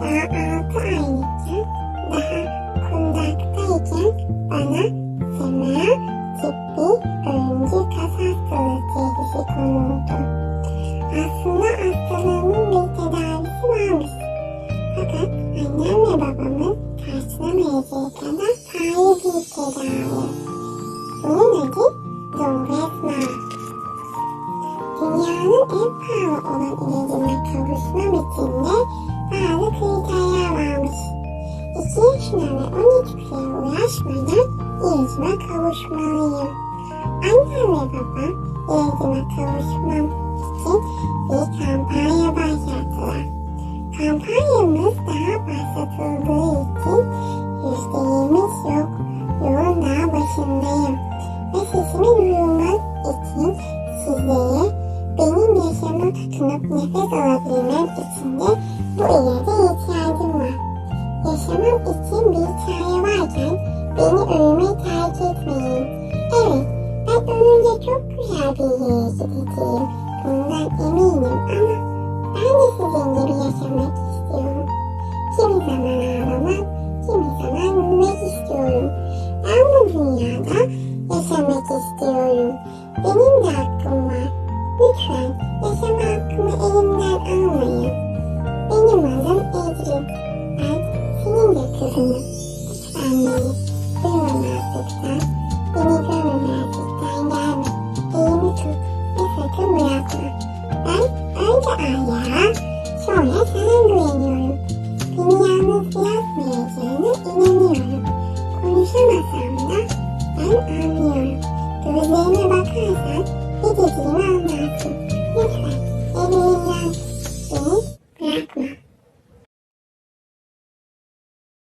babamın ilk kızıyım. Henüz daha altı aylıkken, daha kundaktayken bana Sema tipi örümcek kas hastalığı teşhisi konuldu. Aslında hastalığımın bir tedavisi varmış. Fakat annem ve babamın karşılamayacağı kadar pahalı bir tedavi. Bunun adı Zolgensma. Dünyanın en pahalı olan ilacına kavuşmam 2 yaşına ve 12 yaşına ulaşmadan ilacıma kavuşmalıyım. Annem ve babam ilacıma kavuşmam için bir kampanya başlattılar. Kampanyamız daha başlatıldığı için %20 yok. Yolun daha başındayım. Ve sesimi duyurmak için sizlere benim yaşama tutunup nefes alabilmem için de bu ilaca çok güzel bir yere gideceğim. Bundan eminim ama ben de sizin gibi yaşamak istiyorum. Kimi zaman ağlamak, kimi zaman gülmek istiyorum. Ben bu dünyada yaşamak istiyorum. Benim de hakkım var. Lütfen yaşama hakkımı elimden almayın. Benim adım Ecrin. Ben senin de kızınım. Allah'a, sonra sana güveniyorum. Beni yalnız bırakmayacağına inanıyorum. Konuşamasam da ben anlıyorum. Gözlerime bakarsan ne dediğimi anlarsın.